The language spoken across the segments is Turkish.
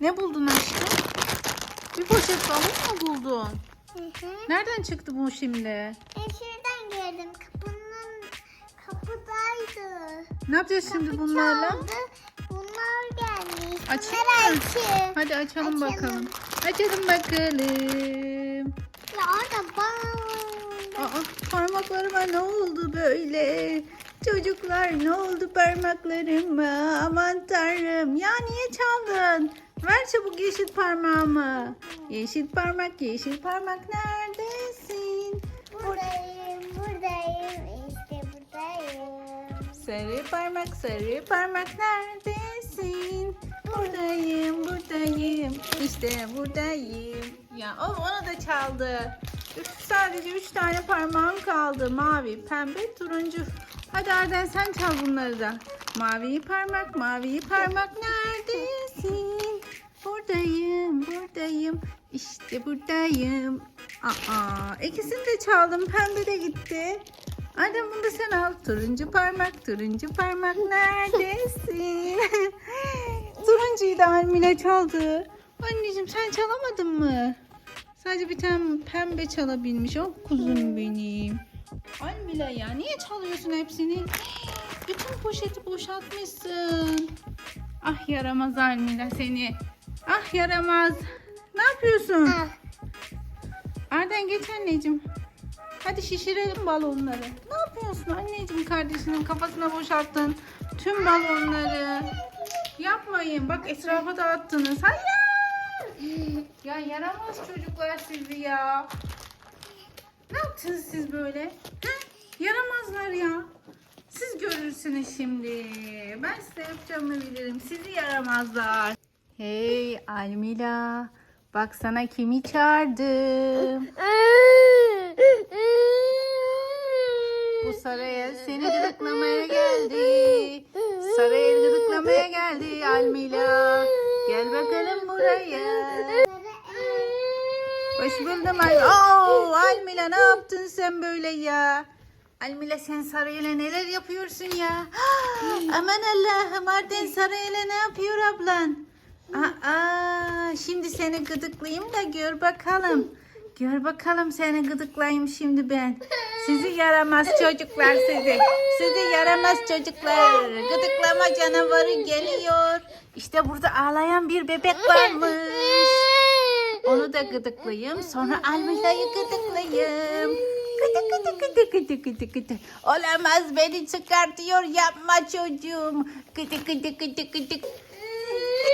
Ne buldun aşkım? Bir poşet balon mu buldun? Hı hı. Nereden çıktı bu şimdi? E şuradan gördüm. Kapının kapıdaydı. Ne yapacağız şimdi Kapı bunlarla? çaldı. Bunlar gelmiş. Açayım Bunlar mı? Hadi açalım Açalım. bakalım. Açalım bakalım. Ya orada bal. Aa, parmaklarıma ne oldu böyle? Çocuklar ne oldu parmaklarıma? Aman tanrım. Ya niye çaldın? Ver çabuk yeşil parmağımı. Yeşil parmak, yeşil parmak neredesin? Buradayım, buradayım, işte buradayım. Sarı parmak, sarı parmak neredesin? Buradayım, buradayım. İşte buradayım. Ya o onu da çaldı. Üç, sadece üç tane parmağım kaldı. Mavi, pembe, turuncu. Hadi Arden sen çal bunları da. Mavi parmak, mavi parmak neredesin? Buradayım. İşte buradayım. Aa, ikisini de çaldım. Pembe de gitti. Adem bunu da sen al. Turuncu parmak, turuncu parmak neredesin? Turuncuyu da Almila çaldı. Anneciğim sen çalamadın mı? Sadece bir tane pembe çalabilmiş. Oh kuzum benim. Almila ya niye çalıyorsun hepsini? Bütün poşeti boşaltmışsın. Ah yaramaz Almila seni. Ah yaramaz. Ne yapıyorsun? Ah, Arden geç anneciğim. Hadi şişirelim balonları. Ne yapıyorsun anneciğim kardeşinin kafasına boşalttın tüm balonları. Yapmayın bak etrafa dağıttınız. Hayır. Ya yaramaz çocuklar sizi ya. Ne yaptınız siz böyle? He? Yaramazlar ya. Siz görürsünüz şimdi. Ben size yapacağımı bilirim. Sizi yaramazlar. Hey Almila. Bak sana kimi çağırdım. Bu saraya seni gıdıklamaya geldi. Saraya gıdıklamaya geldi Almila. Gel bakalım buraya. Hoş buldum Al. Oo, Almila ne yaptın sen böyle ya? Almila sen Sarayla neler yapıyorsun ya? Aman Allah'ım Arden Sarayla ne yapıyor ablan? Aa, şimdi seni gıdıklayayım da gör bakalım. Gör bakalım seni gıdıklayayım şimdi ben. Sizi yaramaz çocuklar sizi. Sizi yaramaz çocuklar. Gıdıklama canavarı geliyor. İşte burada ağlayan bir bebek varmış. Onu da gıdıklayayım. Sonra Almila'yı gıdıklayayım. Gıdı gıdı gıdı gıdı gıdı gıdı. Olamaz beni çıkartıyor yapma çocuğum. Gıdı gıdı gıdı gıdı.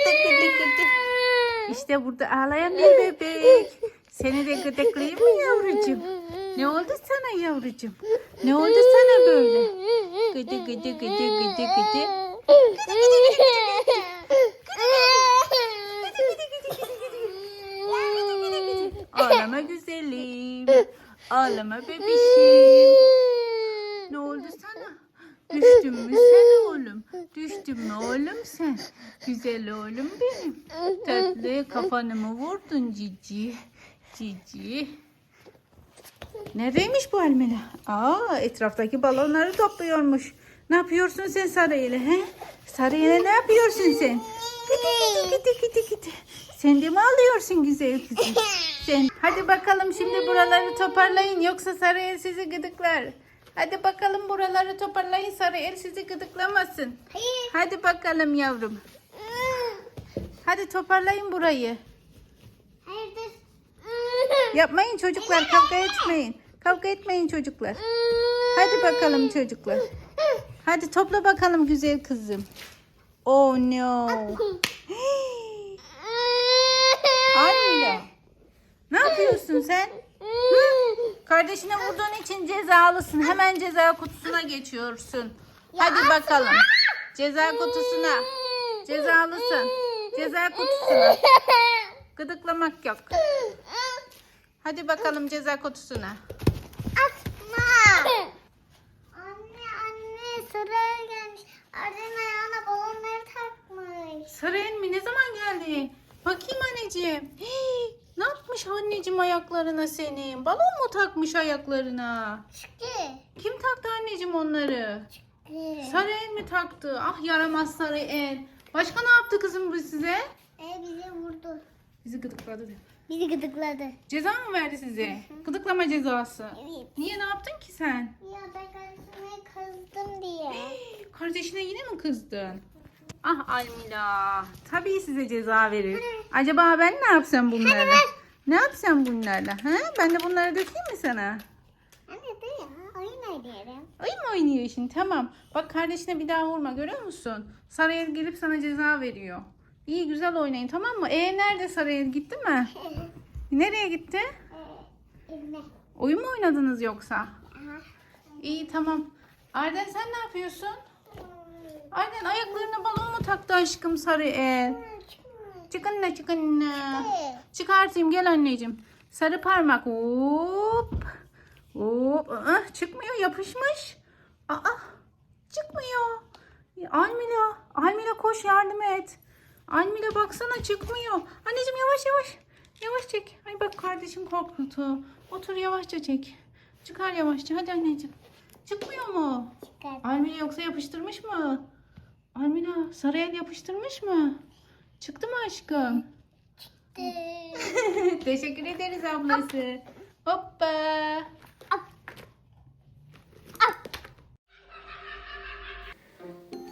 Gıdı gıdı gıdı. İşte burada ağlayan bir bebek. Seni de gıdıklayayım mı yavrucuğum? Ne oldu sana yavrucuğum? Ne oldu sana böyle? Gıdı gıdı gıdı gıdı gıdı. Ağlama güzelim. Ağlama bebişim. Ne oldu sana? Düştün mü sen oğlum? Düştün mü oğlum sen? Güzel oğlum benim. Tatlı kafanı mı vurdun cici? Cici. Neredeymiş bu Almila? Aa, etraftaki balonları topluyormuş. Ne yapıyorsun sen Sarıyla he? Sarıyla ne yapıyorsun sen? Gidi gidi gidi gidi gidi. Sen de mi alıyorsun güzel kızım? Sen. Hadi bakalım şimdi buraları toparlayın yoksa Sarıel sizi gıdıklar. Hadi bakalım buraları toparlayın Sarıel sizi gıdıklamasın. Hayır. Hadi bakalım yavrum. Hadi toparlayın burayı. Hayırdır? Yapmayın çocuklar kavga etmeyin. Kavga etmeyin çocuklar. Hadi bakalım çocuklar. Hadi topla bakalım güzel kızım. Oh no. Almila. Ne yapıyorsun sen? Hı? Kardeşine vurduğun için cezalısın. Hemen ceza kutusuna geçiyorsun. Hadi bakalım. Ceza kutusuna. Cezalısın. Ceza kutusuna. Gıdıklamak yok. Hadi bakalım ceza kutusuna. Atma. Anne anne sıraya gelmiş. Arden ayağına balonları takmış. Sarı mi ne zaman geldi? Bakayım anneciğim. Hii, ne yapmış anneciğim ayaklarına senin? Balon mu takmış ayaklarına? Çıktı. Kim taktı anneciğim onları? Sarı el mi taktı? Ah yaramaz sarı el. Başka ne yaptı kızım bu size? E bizi vurdu. Bizi gıdıkladı. Bizi gıdıkladı. Ceza mı verdi size? Gıdıklama cezası. Evet. Niye ne yaptın ki sen? Ya ben kardeşime kızdım diye. Kardeşine yine mi kızdın? Ah Almila. Tabii size ceza verir. Acaba ben ne yapsam bunlarla? Ne yapsam bunlarla? Ha? Ben de bunları dökeyim mi sana? Ya oyun mu oynuyor şimdi? Tamam. Bak kardeşine bir daha vurma görüyor musun? Sarıyer gelip sana ceza veriyor. İyi güzel oynayın tamam mı? E nerede Sarıyer gitti mi? Nereye gitti? Evine. Oyun mu oynadınız yoksa? Aha. İyi tamam. Arden sen ne yapıyorsun? Arden ayaklarına balon mu taktı aşkım? Çıkın ne çıkın ne? Çıkartayım gel anneciğim. Sarı parmak. Hop. Hop. Aa, çıkmıyor yapışmış. Aa, çıkmıyor. Almila. Almila koş yardım et. Almila baksana çıkmıyor. Anneciğim yavaş yavaş. Yavaş çek. Ay bak kardeşim korktu. Otur yavaşça çek. Çıkar yavaşça hadi anneciğim. Çıkmıyor mu? Çıkar. Almila yoksa yapıştırmış mı? Almila sarı el yapıştırmış mı? Çıktı mı aşkım? Teşekkür ederiz ablası. Hoppa.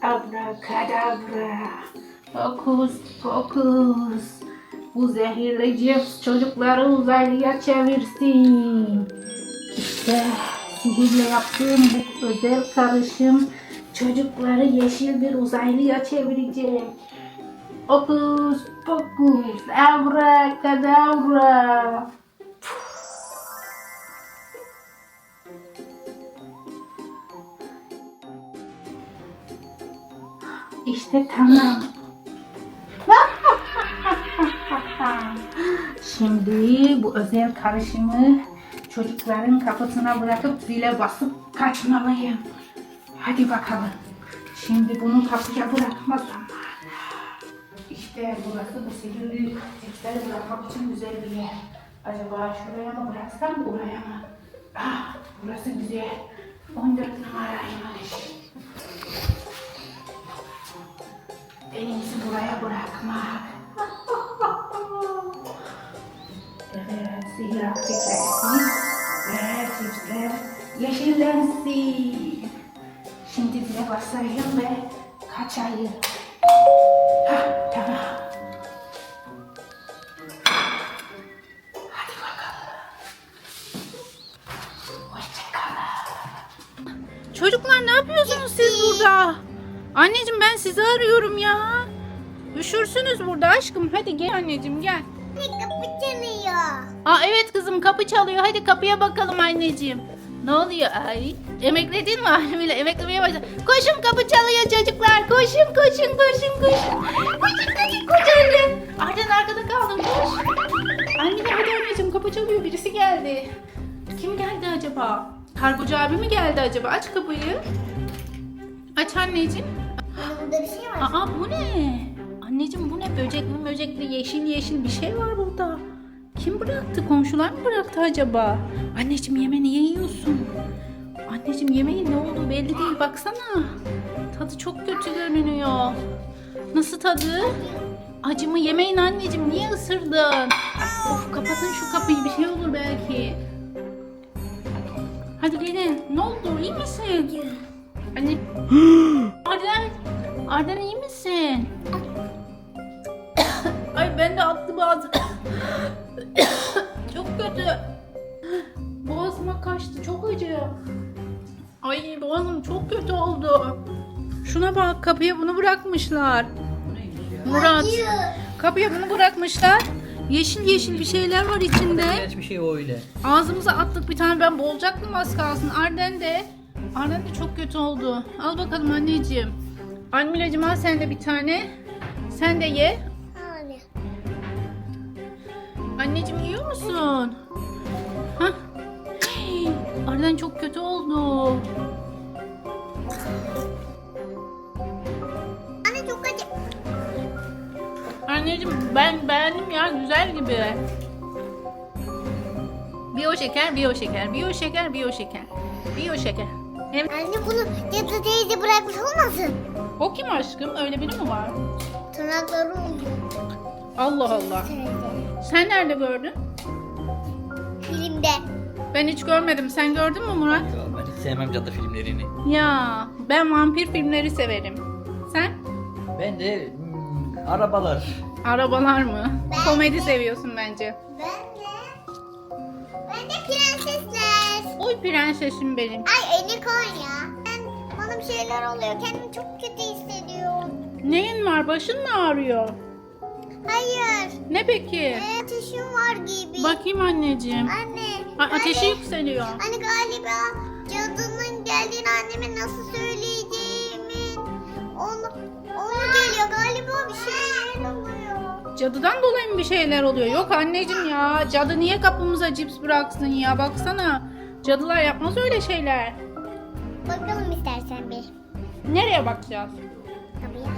Abrakadabra. Fokus fokus. Bu zehirli cips çocukları uzaylıya çevirsin. İşte sihirle yaptığım bu özel karışım çocukları yeşil bir uzaylıya çevirecek. Fokus fokus. Abrakadabra. İşte tamam. Şimdi bu özel karışımı çocukların kapısına bırakıp zile basıp kaçmalıyım. Hadi bakalım. Şimdi bunu kapıya bırakma zamanı. İşte burası bu sihirli cipsleri bırakmak için güzel bir yer. Acaba şuraya mı bıraksam buraya mı? Ah burası güzel. 14 numaraymış. En iyisi buraya bırakmak. Şimdi zile basayım ve kaçayım. Hah, tamam. Çocuklar ne yapıyorsunuz siz burada? Anneciğim ben sizi arıyorum ya. Üşürsünüz burada aşkım. Hadi gel anneciğim gel. Bir kapı çalıyor. Aa evet kızım kapı çalıyor. Hadi kapıya bakalım anneciğim. Ne oluyor? Ay emekledin mi Almila? Emeklemeye başladı. Koşun kapı çalıyor çocuklar. Koşun koşun koşun koşun. Koşun koşun koş Arden. Arkada kaldın koş. Almila hadi anneciğim kapı çalıyor. Birisi geldi. Kim geldi acaba? Kargocu abi mi geldi acaba? Aç kapıyı. Aç anneciğim. Burada bir şey var. Aa bu ne? Anneciğim bu ne? Böcekli böcekli yeşil yeşil bir şey var burada. Kim bıraktı? Komşular mı bıraktı acaba? Anneciğim yeme niye yiyorsun? Anneciğim yemeğin ne olduğu belli değil baksana. Tadı çok kötü görünüyor. Nasıl tadı? Acı mı yemeyin anneciğim niye ısırdın? Of kapatın şu kapıyı bir şey olur belki. Hadi gelin. Ne oldu? İyi misin? Anne. Arden. Arden iyi misin? Ay ben de attı bazı. çok kötü. Boğazıma kaçtı. Çok acı. Ay boğazım çok kötü oldu. Şuna bak kapıya bunu bırakmışlar. Murat. Kapıya bunu bırakmışlar. Yeşil yeşil bir şeyler var içinde. Hiçbir şey öyle. Ağzımıza attık bir tane ben boğulacaktım az kalsın. Arden de. De çok kötü oldu. Al bakalım anneciğim. Almilacığım al sen de bir tane. Sen de ye. Anne. Anneciğim yiyor musun? Hah. Arden çok kötü oldu. Anne çok acı. Anneciğim ben beğendim ya güzel gibi. Biyo şeker, biyo şeker, biyo şeker, biyo şeker. Biyo şeker. Hem Anne bunu cadı teyze bırakmış olmasın? O kim aşkım? Öyle biri mi var? Tırnakları oldu. Allah Allah. Sen nerede gördün? Filmde. Ben hiç görmedim. Sen gördün mü Murat? Ya ben hiç sevmem cadı filmlerini. Ya ben vampir filmleri severim. Sen? Ben de hmm, arabalar. Arabalar mı? Ben Komedi de. seviyorsun bence. Ben de. Ben de prensesler. Oy prensesim benim. Ay unicorn ya. Ben, bana bir şeyler oluyor. Kendimi çok kötü hissediyorum. Neyin var? Başın mı ağrıyor? Hayır. Ne peki? Ee, ateşim var gibi. Bakayım anneciğim. Anne. A- ateşi anne, yükseliyor. Hani galiba cadının geldiğini anneme nasıl söyleyeceğimi onu, onu geliyor. Galiba bir şeyler oluyor. Cadıdan dolayı mı bir şeyler oluyor? Yok anneciğim ya. Cadı niye kapımıza cips bıraksın ya? Baksana. Cadılar yapmaz öyle şeyler. Bakalım istersen bir. Nereye bakacağız? Tabii ya.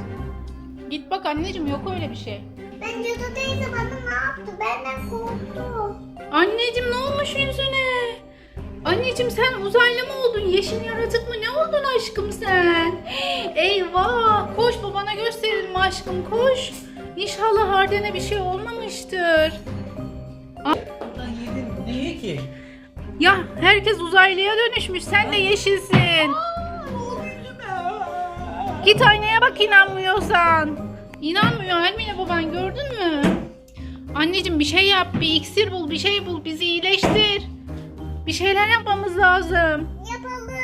Git bak anneciğim yok öyle bir şey. Ben cadı teyze bana ne yaptı? Benden korktu. Anneciğim ne olmuş yüzüne? Anneciğim sen uzaylı mı oldun? Yeşil yaratık mı? Ne oldun aşkım sen? Eyvah! Koş babana gösterelim aşkım koş. İnşallah Arden'e bir şey olmamıştır. Yedim. Niye ki? Ya herkes uzaylıya dönüşmüş. Sen de yeşilsin. Git aynaya bak inanmıyorsan. İnanmıyor Almine baban gördün mü? Anneciğim bir şey yap. Bir iksir bul. Bir şey bul. Bizi iyileştir. Bir şeyler yapmamız lazım. Yapalım.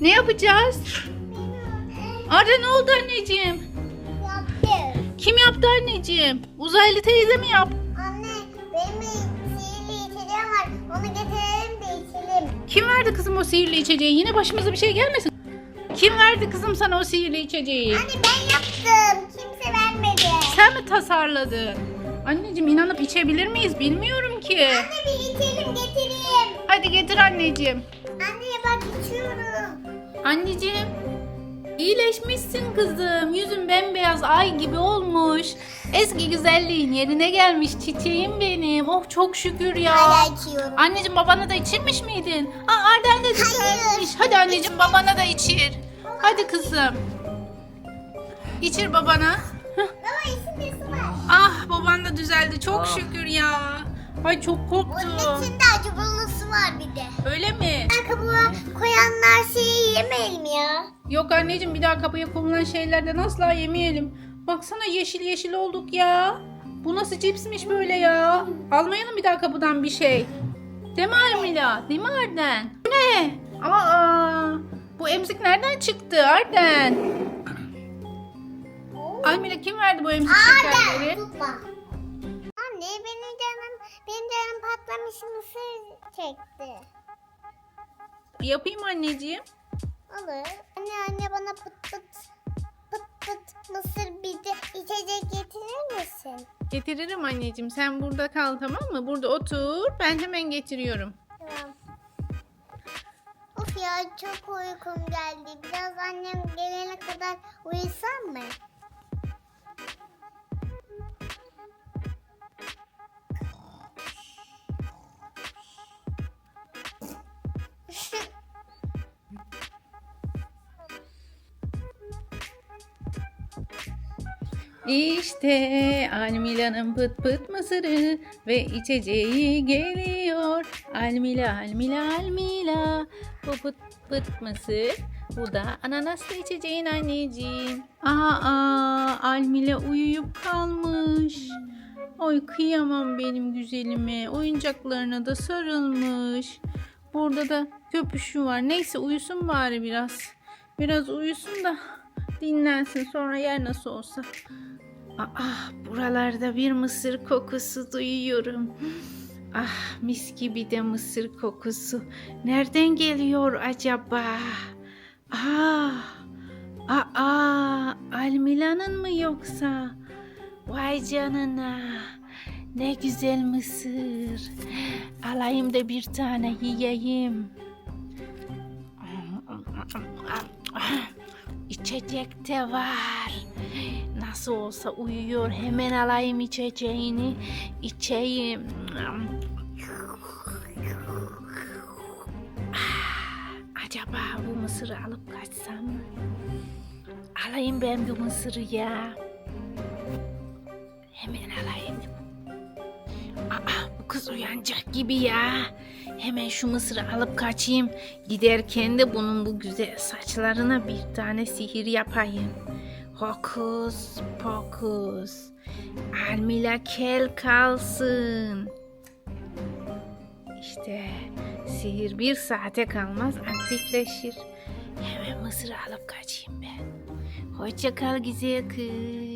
Ne yapacağız? Arda ne oldu anneciğim? Yaptım. Kim yaptı anneciğim? Uzaylı teyze mi yaptı? Anne benim bir sihirli içeceğim var. Onu içelim. Kim verdi kızım o sihirli içeceği? Yine başımıza bir şey gelmesin. Kim verdi kızım sana o sihirli içeceği? Anne ben yaptım. Kimse vermedi. Sen mi tasarladın? Anneciğim inanıp içebilir miyiz? Bilmiyorum ki. Anne bir içelim getireyim. Hadi getir anneciğim. Anne bak içiyorum. Anneciğim. İyileşmişsin kızım. Yüzün bembeyaz ay gibi olmuş. Eski güzelliğin yerine gelmiş çiçeğim benim. Oh çok şükür ya. Hala içiyorum. Anneciğim babana da içirmiş miydin? Aa Arden de güzelmiş. Hadi anneciğim babana da içir. Hadi kızım. İçir babana. Hah. Baba su var. Ah baban da düzeldi çok Ah. şükür ya. Ay çok korktum. içinde acıbalı su var bir de. Öyle mi? Ben kabuğa koyanlar şeyi yemeyelim ya. Yok anneciğim bir daha kapıya konulan şeylerden asla yemeyelim. Baksana yeşil yeşil olduk ya. Bu nasıl cipsmiş böyle ya? Almayalım bir daha kapıdan bir şey. Değil mi Armila? Değil mi Arden? Bu ne? Aa, bu emzik nereden çıktı Arden? Almila kim verdi bu emzik şekerleri? Arda tutma. Anne benim canım benim canım patlamış mısır çekti. Yapayım anneciğim. Olur. Anne anne bana pıt pıt pıt pıt mısır bir de içecek getirir misin? Getiririm anneciğim. Sen burada kal tamam mı? Burada otur. Ben hemen getiriyorum. Tamam. Of ya çok uykum geldi. Biraz annem gelene kadar uyusam mı? İşte Almila'nın pıt pıt mısırı ve içeceği geliyor. Almila, Almila, Almila. Bu pıt pıt mısır. Bu da ananaslı içeceğin anneciğim. Aa, Almila uyuyup kalmış. Oy kıyamam benim güzelime. Oyuncaklarına da sarılmış. Burada da köpüşü var. Neyse uyusun bari biraz. Biraz uyusun da dinlensin sonra yer nasıl olsa. Aa, buralarda bir mısır kokusu duyuyorum. Ah mis gibi de mısır kokusu. Nereden geliyor acaba? Ah, aa, Almila'nın mı yoksa? Vay canına. Ne güzel mısır. Alayım da bir tane yiyeyim. İçecek de var. Nasıl olsa uyuyor. Hemen alayım içeceğini. içeyim. Ah, Acaba bu mısırı alıp kaçsam mı? Alayım ben bu mısırı ya. Hemen alayım. Aa, bu kız uyanacak gibi ya. Hemen şu mısırı alıp kaçayım. Giderken de bunun bu güzel saçlarına bir tane sihir yapayım. Hokus pokus. Almila kel kalsın. İşte sihir bir saate kalmaz aktifleşir. Hemen mısırı alıp kaçayım ben. Hoşça kal güzel kız.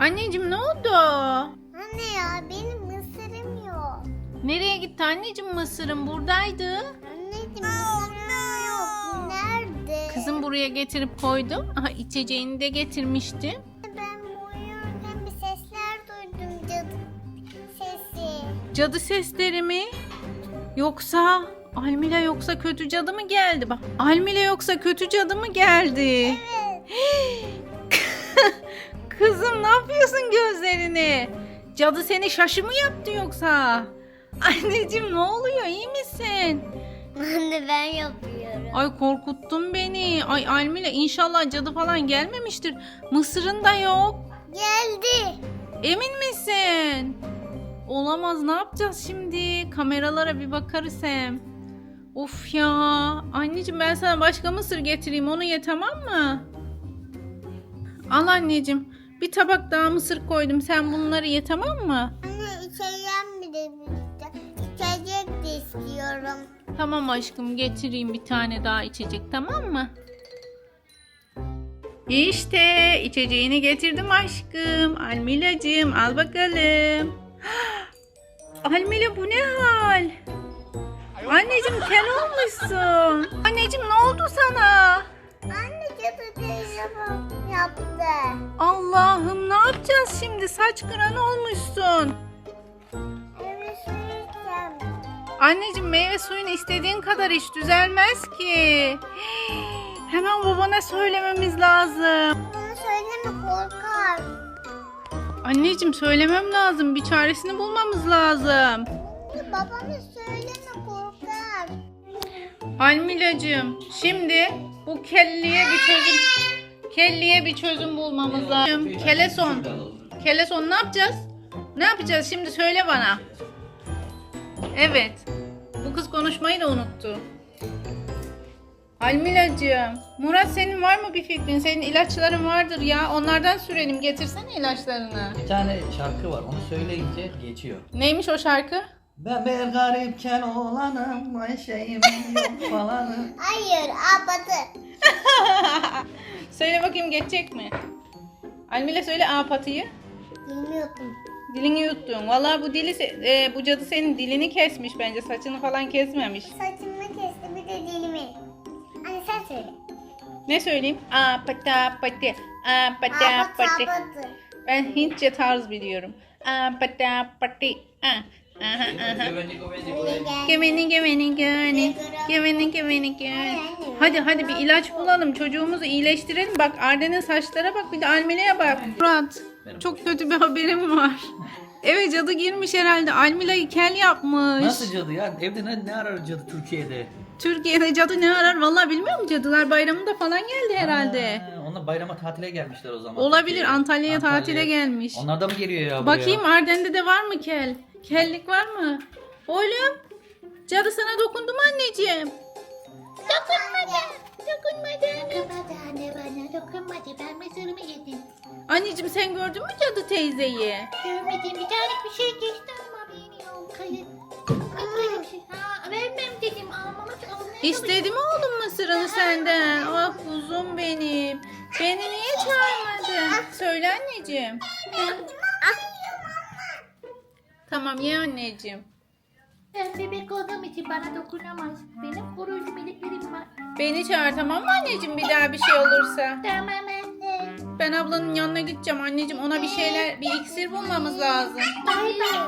Anneciğim ne oldu? Anne ya benim mısırım yok. Nereye gitti anneciğim mısırın buradaydı. Anneciğim mısırım yok. Nerede? Kızım buraya getirip koydum. Aha içeceğini de getirmiştim. Ben uyurken bir sesler duydum cadı sesi. Cadı sesleri mi? Yoksa Almila yoksa kötü cadı mı geldi? Bak Almila yoksa kötü cadı mı geldi? Evet. Kızım ne yapıyorsun gözlerini? Cadı seni şaşı mı yaptı yoksa? Anneciğim ne oluyor iyi misin? Anne ben yapıyorum. Ay korkuttun beni. Ay Almila inşallah cadı falan gelmemiştir. Mısırın da yok. Geldi. Emin misin? Olamaz ne yapacağız şimdi? Kameralara bir bakarız hem. Of ya. Anneciğim ben sana başka mısır getireyim onu ye tamam mı? Al anneciğim. Bir tabak daha mısır koydum. Sen bunları ye tamam mı? Anne içeceğim bir de birlikte. İçecek de istiyorum. Tamam aşkım getireyim bir tane daha içecek tamam mı? İşte içeceğini getirdim aşkım. Almilacığım al bakalım. Almila bu ne hal? Anneciğim kel olmuşsun. Anneciğim ne oldu sana? Anne cadı teyze yaptı. Allah'ım ne yapacağız şimdi? Saç kıran olmuşsun. Eve süreceğim. Anneciğim meyve suyunu istediğin kadar iç düzelmez ki. Hemen babana söylememiz lazım. Bunu söyleme korkar. Anneciğim söylemem lazım. Bir çaresini bulmamız lazım. Babana söyleme korkar. Almilacığım şimdi bu kelliye bir çözüm kelliye bir çözüm bulmamız lazım. Keleson. Keleson ne yapacağız? Ne yapacağız şimdi söyle bana. Evet. Bu kız konuşmayı da unuttu. Almilacığım, Murat senin var mı bir fikrin? Senin ilaçların vardır ya. Onlardan sürelim. Getirsene ilaçlarını. Bir tane şarkı var onu söyleyince geçiyor. Neymiş o şarkı? Ben bir garipken olanım, Ayşe'yim yok falanım. Hayır abatı. Söyle bakayım geçecek mi? Almila söyle apatıyı. Bilmiyordum. Dilini yuttun. Vallahi bu dili se- e, bu cadı senin dilini kesmiş bence. Saçını falan kesmemiş. Saçımı kesti bir de dilimi. Anne sen söyle. Ne söyleyeyim? Apata pati. Apata Abatı pati. abatı. Ben Hintçe tarz biliyorum. Apata pati. Ah. Aha aha. Öyle gel. Gemeni gemeni göni. Gemeni gemeni göni. Hadi hadi bir ilaç bulalım. Çocuğumuzu iyileştirelim. Bak Arden'in saçlara bak bir de Almile'ye bak. Murat çok kötü bir haberim var. Eve cadı girmiş herhalde. Almila'yı kel yapmış. Nasıl cadı ya? Evde ne, ne arar cadı Türkiye'de? Türkiye'de cadı ne arar? Vallahi bilmiyor mu cadılar bayramında falan geldi herhalde. Ha, onlar bayrama tatile gelmişler o zaman. Olabilir. Antalya'ya tatile gelmiş. Onlar da mı geliyor ya buraya? Bakayım Arden'de de var mı kel? Kellik var mı? Oğlum cadı sana dokundu mu anneciğim? Dokunmadı. Dokunmadı. Dokunmadı anne bana dokunmadı. Ben mısırımı yedim. Anneciğim sen gördün mü cadı teyzeyi? Görmedim bir tane bir şey geçti ama bilmiyorum. Bir şey. Ha, vermem dedim almama almaya İstedi mi oğlum mısırını senden? Ah kuzum benim. Beni niye çağırmadın? Söyle anneciğim. Tamam ye anneciğim. Ben bebek olduğum için bana dokunamaz. Benim koruyucu meleklerim var. Beni çağır tamam mı anneciğim bir daha bir şey olursa? Tamam anne. Ben ablanın yanına gideceğim anneciğim. Ona bir şeyler, bir iksir bulmamız lazım. Bay bay.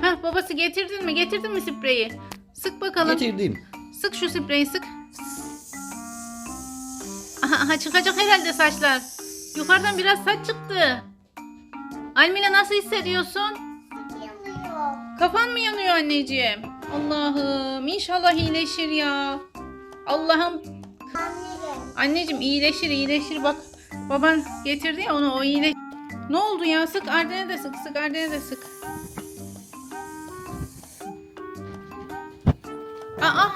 Hah babası getirdin mi? Getirdin mi spreyi? Sık bakalım. Getirdim. Sık şu spreyi sık. Aha, aha çıkacak herhalde saçlar. Yukarıdan biraz saç çıktı. Almila nasıl hissediyorsun? Yanıyor. Kafan mı yanıyor anneciğim? Allah'ım inşallah iyileşir ya. Allah'ım Anneciğim. anneciğim iyileşir iyileşir bak. Baban getirdi ya onu o iyileş. Ne oldu ya sık Arden'e de sık sık Arden'e de sık. Aa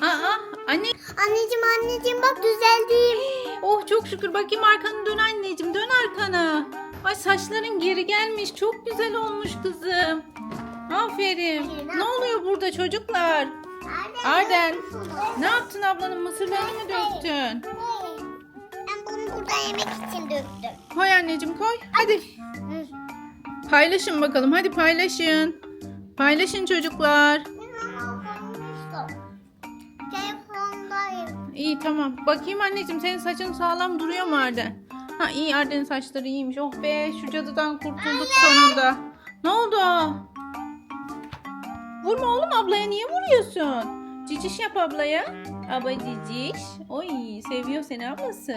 aa anne. Anneciğim anneciğim bak düzeldim. Oh çok şükür bakayım arkanı dön anneciğim dön arkana. Ay saçların geri gelmiş çok güzel olmuş kızım. Aferin. Ne oluyor burada çocuklar? Arden. Ne yaptın ablanın mısırlarını mı döktün? Ben bunu burada yemek için döktüm. Koy anneciğim koy. Hadi paylaşın bakalım hadi paylaşın. Paylaşın çocuklar. İyi tamam. Bakayım anneciğim senin saçın sağlam duruyor mu Arden? Ha iyi Arden'in saçları iyiymiş. Oh be şu cadıdan kurtulduk sonunda. Ne oldu? Vurma oğlum ablaya niye vuruyorsun? Ciciş yap ablaya. Aba ciciş. Oy seviyor seni ablası.